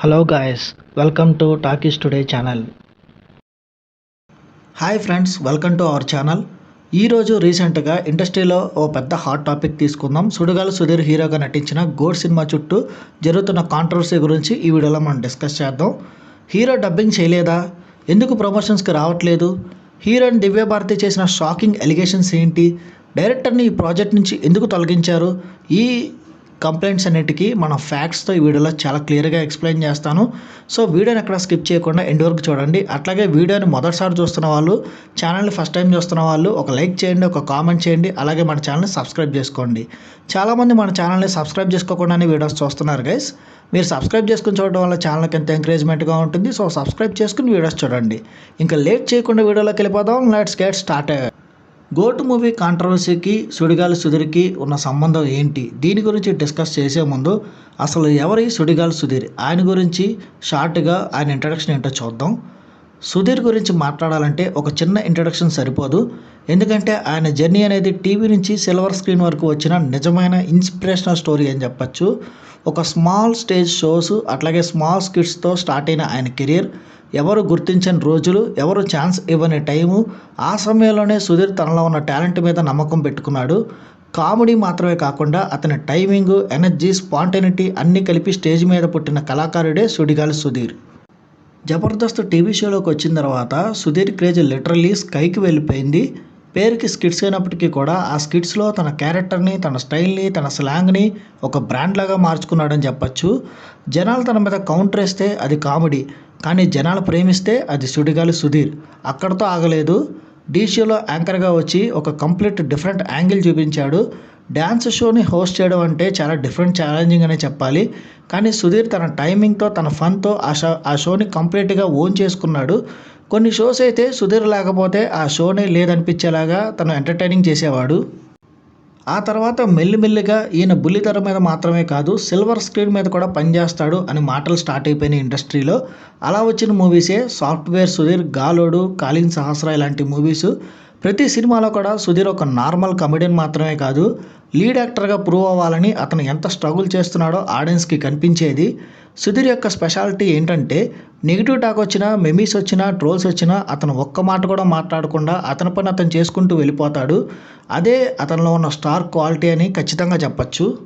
Hello guys welcome to Talkies Today channel hi friends welcome to our channel ఈరోజు రీసెంట్గా ఇండస్ట్రీలో ఓ పెద్ద hot topic తీసుకుందాం. సుడిగాలి సుధీర్ హీరోగా నటించిన గోడ్ సినిమా చుట్టూ జరుగుతున్న కాంట్రవర్సీ గురించి ఈ వీడియోలో మనం డిస్కస్ చేద్దాం. హీరో డబ్బింగ్ చేయలేదా? ఎందుకు ప్రమోషన్స్కి రావట్లేదు? హీరోయిన్ దివ్యభారతి చేసిన షాకింగ్ ఎలిగేషన్స్ ఏంటి? డైరెక్టర్ని ఈ ప్రాజెక్ట్ నుంచి ఎందుకు తొలగించారు? ఈ కంప్లైంట్స్ అన్నిటికీ మన ఫ్యాక్ట్స్తో ఈ వీడియోలో చాలా క్లియర్గా ఎక్స్ప్లెయిన్ చేస్తాను. సో వీడియోని ఎక్కడ స్కిప్ చేయకుండా ఎండ్ వరకు చూడండి. అట్లాగే వీడియోని మొదటిసారి చూస్తున్న వాళ్ళు ఛానల్ని ఫస్ట్ టైం చూస్తున్న వాళ్ళు ఒక లైక్ చేయండి ఒక కామెంట్ చేయండి అలాగే మన ఛానల్ని సబ్స్క్రైబ్ చేసుకోండి. చాలామంది మన ఛానల్ని సబ్స్క్రైబ్ చేసుకోకుండానే వీడియోస్ చూస్తున్నారు గైస్. మీరు సబ్స్క్రైబ్ చేసుకుని చూడడం వల్ల ఛానల్కి ఎంత ఎంకరేజ్మెంట్గా ఉంటుంది సో సబ్స్క్రైబ్ చేసుకుని వీడియోస్ చూడండి. ఇంకా లేట్ చేయకుండా వీడియోలోకి వెళ్ళిపోదాం. Let's get start GOAT movie కాంట్రవర్సీకి Sudigali సుధీర్కి ఉన్న సంబంధం ఏంటి? దీని గురించి డిస్కస్ చేసే ముందు అసలు ఎవరి సుడిగాలి సుధీర్? ఆయన గురించి షార్ట్గా ఆయన ఇంట్రడక్షన్ ఏంటో చూద్దాం. సుధీర్ గురించి మాట్లాడాలంటే ఒక చిన్న ఇంట్రడక్షన్ సరిపోదు. ఎందుకంటే ఆయన జర్నీ అనేది టీవీ నుంచి సిల్వర్ స్క్రీన్ వరకు వచ్చిన నిజమైన ఇన్స్పిరేషనల్ స్టోరీ అని చెప్పచ్చు. ఒక స్మాల్ స్టేజ్ షోస్ అట్లాగే స్మాల్ స్కిట్స్తో స్టార్ట్ అయిన ఆయన కెరీర్. ఎవరు గుర్తించని రోజులు ఎవరు ఛాన్స్ ఇవ్వని టైము ఆ సమయంలోనే సుధీర్ తనలో ఉన్న టాలెంట్ మీద నమ్మకం పెట్టుకున్నాడు. కామెడీ మాత్రమే కాకుండా అతని టైమింగ్ ఎనర్జీ స్పాంటెనిటీ అన్నీ కలిపి స్టేజ్ మీద పుట్టిన కళాకారుడే సుడిగాలి సుధీర్. జబర్దస్త్ టీవీ షోలోకి వచ్చిన తర్వాత సుధీర్ క్రేజ్ లిటరలీ స్కైకి వెళ్ళిపోయింది. పేరుకి స్కిట్స్ అయినప్పటికీ కూడా ఆ స్కిట్స్లో తన క్యారెక్టర్ని తన స్టైల్ని తన స్లాంగ్ని ఒక బ్రాండ్ లాగా మార్చుకున్నాడని చెప్పచ్చు. జనాలు తన మీద కౌంటర్ వేస్తే అది కామెడీ కానీ జనాలు ప్రేమిస్తే అది సుడిగాలి సుధీర్. అక్కడతో ఆగలేదు. డీ షోలో యాంకర్గా వచ్చి ఒక కంప్లీట్ డిఫరెంట్ యాంగిల్ చూపించాడు. డ్యాన్స్ షోని హోస్ట్ చేయడం అంటే చాలా డిఫరెంట్ ఛాలెంజింగ్ అనే చెప్పాలి. కానీ సుధీర్ తన టైమింగ్తో తన ఫన్తో ఆ షో ఆ షోని కంప్లీట్గా ఓన్ చేసుకున్నాడు. కొన్ని షోస్ అయితే సుధీర్ లేకపోతే ఆ షోనే లేదనిపించేలాగా తను ఎంటర్టైనింగ్ చేసేవాడు. ఆ తర్వాత మెల్లిమెల్లిగా ఈయన బుల్లితెర మీద మాత్రమే కాదు సిల్వర్ స్క్రీన్ మీద కూడా పనిచేస్తాడు అని మాటలు స్టార్ట్ అయిపోయినాయి ఇండస్ట్రీలో. అలా వచ్చిన మూవీసే సాఫ్ట్వేర్ సుధీర్ గాలోడు కాలిన్ సహస్ర ఇలాంటి మూవీస్ ప్రతి సినిమాలో కూడా సుధీర్ ఒక నార్మల్ కమెడియన్ మాత్రమే కాదు. లీడ్ యాక్టర్గా ప్రూవ్ అవ్వాలని అతను ఎంత స్ట్రగుల్ చేస్తున్నాడో ఆడియన్స్కి కనిపించేది. సుధీర్ యొక్క స్పెషాలిటీ ఏంటంటే నెగిటివ్ టాక్ వచ్చినా మెమీస్ వచ్చినా ట్రోల్స్ వచ్చినా అతను ఒక్క మాట కూడా మాట్లాడకుండా అతని పని అతను చేసుకుంటూ వెళ్ళిపోతాడు. అదే అతనిలో ఉన్న స్టార్ క్వాలిటీ అని ఖచ్చితంగా చెప్పచ్చు.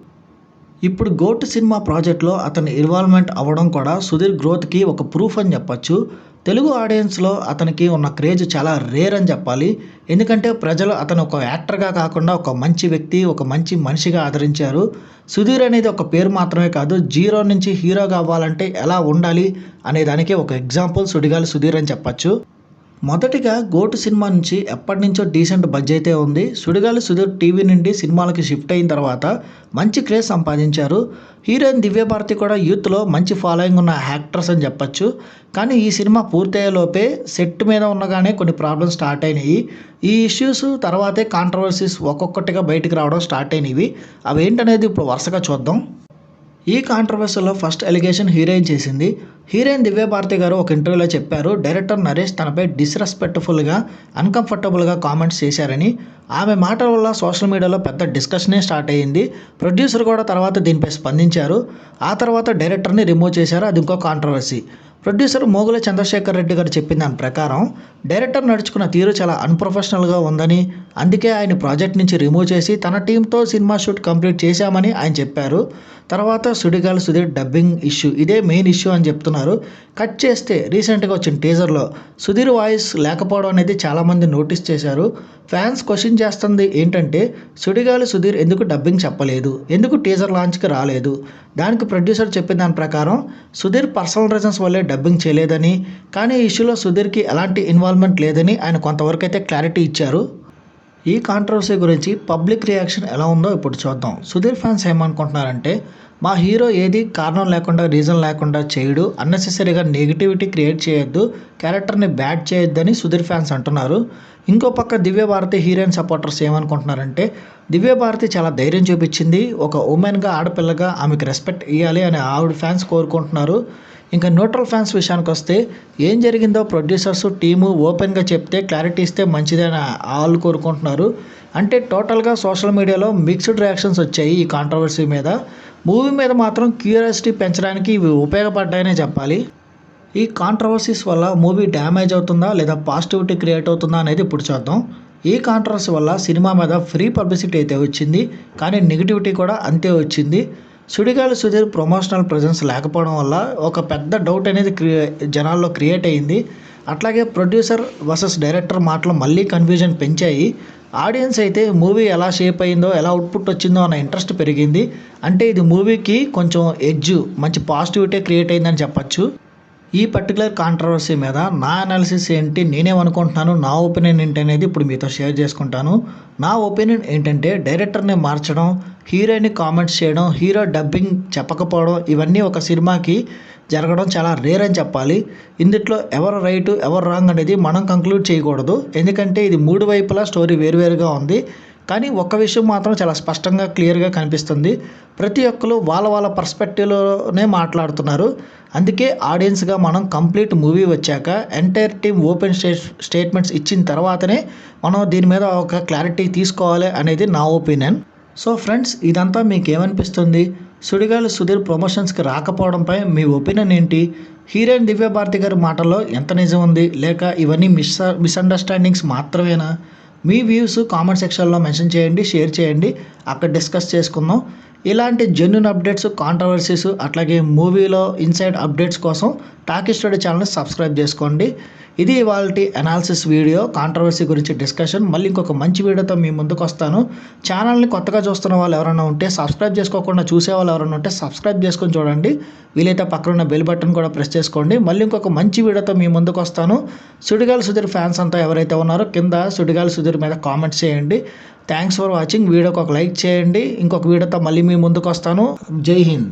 ఇప్పుడు గోట్ సినిమా ప్రాజెక్ట్లో అతని ఇన్వాల్వ్మెంట్ అవ్వడం కూడా సుధీర్ గ్రోత్కి ఒక ప్రూఫ్ అని చెప్పచ్చు. తెలుగు ఆడియన్స్లో అతనికి ఉన్న క్రేజ్ చాలా రేర్ అని చెప్పాలి. ఎందుకంటే ప్రజలు అతను ఒక యాక్టర్గా కాకుండా ఒక మంచి వ్యక్తి ఒక మంచి మనిషిగా ఆదరించారు. సుధీర్ అనేది ఒక పేరు మాత్రమే కాదు జీరో నుంచి హీరోగా అవ్వాలంటే ఎలా ఉండాలి అనే దానికి ఒక ఎగ్జాంపుల్ సుడిగాలి సుధీర్ అని చెప్పచ్చు. మొదటిగా గోటు సినిమా నుంచి ఎప్పటి నుంచో డీసెంట్ బడ్జ్ అయితే ఉంది. సుడిగాలి సుధీర్ టీవీ నుండి సినిమాలకి షిఫ్ట్ అయిన తర్వాత మంచి క్రేజ్ సంపాదించారు. హీరోయిన్ దివ్యభారతి కూడా యూత్లో మంచి ఫాలోయింగ్ ఉన్న యాక్టర్స్ అని చెప్పొచ్చు. కానీ ఈ సినిమా పూర్తయ్యేలోపే సెట్ మీద ఉండగానే కొన్ని ప్రాబ్లమ్స్ స్టార్ట్ అయినాయి. ఈ ఇష్యూస్ తర్వాతే కాంట్రవర్సీస్ ఒక్కొక్కటిగా బయటికి రావడం స్టార్ట్ అయినవి. అవి ఏంటనేది ఇప్పుడు వరుసగా చూద్దాం. ఈ కాంట్రవర్సీలో ఫస్ట్ ఎలిగేషన్ హీరోయిన్ చేసింది. హీరోయిన్ దివ్యభారతి గారు ఒక ఇంటర్వ్యూలో చెప్పారు డైరెక్టర్ నరేష్ తనపై డిస్రెస్పెక్ట్ఫుల్గా అన్కంఫర్టబుల్గా కామెంట్స్ చేశారని. ఆమె మాటల వల్ల సోషల్ మీడియాలో పెద్ద డిస్కషనే స్టార్ట్ అయ్యింది. ప్రొడ్యూసర్ కూడా తర్వాత దీనిపై స్పందించారు. ఆ తర్వాత డైరెక్టర్ని రిమూవ్ చేశారు. అది ఇంకో కాంట్రవర్సీ ప్రొడ్యూసర్ మోగుల చంద్రశేఖర్ రెడ్డి గారు చెప్పిన దాని ప్రకారం డైరెక్టర్ నడుచుకున్న తీరు చాలా అన్ప్రొఫెషనల్గా ఉందని. అందుకే ఆయన ప్రాజెక్ట్ నుంచి రిమూవ్ చేసి తన టీంతో సినిమా షూట్ కంప్లీట్ చేశామని ఆయన చెప్పారు. తర్వాత సుడిగాలి సుధీర్ డబ్బింగ్ ఇష్యూ. ఇదే మెయిన్ ఇష్యూ అని చెప్తున్నారు. కట్ చేస్తే రీసెంట్గా వచ్చిన టీజర్లో సుధీర్ వాయిస్ లేకపోవడం అనేది చాలామంది నోటీస్ చేశారు. ఫ్యాన్స్ క్వశ్చన్ చేస్తుంది ఏంటంటే సుడిగాలి సుధీర్ ఎందుకు డబ్బింగ్ చెప్పలేదు? ఎందుకు టీజర్ లాంచ్కి రాలేదు? దానికి ప్రొడ్యూసర్ చెప్పిన దాని ప్రకారం సుధీర్ పర్సనల్ రీజన్స్ వల్లే డబ్బింగ్ చేయలేదని కానీ ఈ ఇష్యూలో సుధీర్కి ఎలాంటి ఇన్వాల్వ్మెంట్ లేదని ఆయన కొంతవరకు అయితే క్లారిటీ ఇచ్చారు. ఈ కాంట్రవర్సీ గురించి పబ్లిక్ రియాక్షన్ ఎలా ఉందో ఇప్పుడు చూద్దాం. సుధీర్ ఫ్యాన్స్ ఏమనుకుంటున్నారంటే మా హీరో ఏది కారణం లేకుండా రీజన్ లేకుండా చేయడు అన్నెసెసరీగా నెగిటివిటీ క్రియేట్ చేయొద్దు క్యారెక్టర్ని బ్యాడ్ చేయొద్దని సుధీర్ ఫ్యాన్స్ అంటున్నారు. ఇంకో పక్క దివ్య భారతి హీరోయిన్ సపోర్టర్స్ ఏమనుకుంటున్నారంటే దివ్య భారతి చాలా ధైర్యం చూపించింది ఒక ఉమెన్గా ఆడపిల్లగా ఆమెకు రెస్పెక్ట్ ఇవ్వాలి అని ఆవిడ ఫ్యాన్స్ కోరుకుంటున్నారు. ఇంకా న్యూట్రల్ ఫ్యాన్స్ విషయానికి వస్తే ఏం జరిగిందో ప్రొడ్యూసర్స్ టీము ఓపెన్గా చెప్తే క్లారిటీ ఇస్తే మంచిదని వాళ్ళు కోరుకుంటున్నారు. అంటే టోటల్గా సోషల్ మీడియాలో మిక్స్డ్ రియాక్షన్స్ వచ్చాయి ఈ కాంట్రవర్సీ మీద. మూవీ మీద మాత్రం క్యూరియాసిటీ పెంచడానికి ఇవి ఉపయోగపడ్డాయనే చెప్పాలి. ఈ కాంట్రవర్సీస్ వల్ల మూవీ డ్యామేజ్ అవుతుందా లేదా పాజిటివిటీ క్రియేట్ అవుతుందా అనేది ఇప్పుడు చూద్దాం. ఈ కాంట్రవర్సీ వల్ల సినిమా మీద ఫ్రీ పబ్లిసిటీ అయితే వచ్చింది కానీ నెగిటివిటీ కూడా అంతే వచ్చింది. సుడిగాలి సుధీర్ ప్రమోషనల్ ప్రజెన్స్ లేకపోవడం వల్ల ఒక పెద్ద డౌట్ అనేది క్రియే జనాల్లో క్రియేట్ అయ్యింది అట్లాగే ప్రొడ్యూసర్ వర్సెస్ డైరెక్టర్ మాటలు మళ్ళీ కన్ఫ్యూజన్ పెంచాయి. ఆడియన్స్ అయితే మూవీ ఎలా షేప్ అయిందో ఎలా అవుట్పుట్ వచ్చిందో అన్న ఇంట్రెస్ట్ పెరిగింది. అంటే ఇది మూవీకి కొంచెం ఎడ్జ్ మంచి పాజిటివిటీ క్రియేట్ అయిందని చెప్పచ్చు. ఈ పర్టికులర్ కాంట్రవర్సీ మీద నా అనాలిసిస్ ఏంటి నేనేమనుకుంటున్నాను నా ఒపీనియన్ ఏంటి అనేది ఇప్పుడు మీతో షేర్ చేసుకుంటాను. నా ఒపీనియన్ ఏంటంటే డైరెక్టర్ని మార్చడం హీరోయిన్ని కామెంట్స్ చేయడం హీరో డబ్బింగ్ చెప్పకపోవడం ఇవన్నీ ఒక సినిమాకి జరగడం చాలా రేర్ అని చెప్పాలి. ఇందుట్లో ఎవరు రైట్ ఎవరు రాంగ్ అనేది మనం కంక్లూడ్ చేయకూడదు. ఎందుకంటే ఇది మూడు వైపులా స్టోరీ వేరువేరుగా ఉంది. కానీ ఒక్క విషయం మాత్రం చాలా స్పష్టంగా క్లియర్గా కనిపిస్తుంది. ప్రతి ఒక్కరు వాళ్ళ వాళ్ళ పర్స్పెక్టివ్లోనే మాట్లాడుతున్నారు. అందుకే ఆడియన్స్గా మనం కంప్లీట్ మూవీ వచ్చాక entire team open stay statements ఇచ్చిన తర్వాతనే మనం దీని మీద ఒక క్లారిటీ తీసుకోవాలి అనేది నా ఒపీనియన్. సో ఫ్రెండ్స్ ఇదంతా మీకు ఏమనిపిస్తుంది సుడిగాలు సుధీర్ ప్రమోషన్స్కి రాకపోవడంపై మీ ఒపీనియన్ ఏంటి? హీరోయిన్ దివ్య భారతి గారి మాటల్లో ఎంత నిజం ఉంది? లేక ఇవన్నీ మిస్ మిస్అండర్స్టాండింగ్స్ మాత్రమేనా? మీ వ్యూస్ కామెంట్ సెక్షన్లో మెన్షన్ చేయండి షేర్ చేయండి. అక్కడ డిస్కస్ చేసుకుందాం. ఇలాంటి జెన్యున్ అప్డేట్స్ కాంట్రవర్సీస్ అట్లాగే మూవీలో ఇన్సైడ్ అప్డేట్స్ కోసం టాకీ స్టడీ ఛానల్ని సబ్స్క్రైబ్ చేసుకోండి. ఇది ఇవాళ అనాలిసిస్ వీడియో కాంట్రవర్సీ గురించి డిస్కషన్ మళ్ళీ ఇంకొక మంచి వీడియోతో మీ ముందుకు వస్తాను. ఛానల్ని కొత్తగా చూస్తున్న వాళ్ళు ఎవరైనా ఉంటే సబ్స్క్రైబ్ చేసుకోకుండా చూసే వాళ్ళు ఎవరైనా ఉంటే సబ్స్క్రైబ్ చేసుకొని చూడండి. వీలైతే పక్కన ఉన్న బెల్ బటన్ కూడా ప్రెస్ చేసుకోండి. మళ్ళీ ఇంకొక మంచి వీడియోతో మీ ముందుకు వస్తాను. సుడిగాలి సుధీర్ ఫ్యాన్స్ అంతా ఎవరైతే ఉన్నారో కింద సుడిగాలి సుధీర్ మీద కామెంట్స్ చేయండి. థ్యాంక్స్ ఫర్ వాచింగ్ వీడియోకి ఒక లైక్ చేయండి. ఇంకొక వీడియోతో మళ్ళీ మీ ముందుకు వస్తాను. జై హింద్.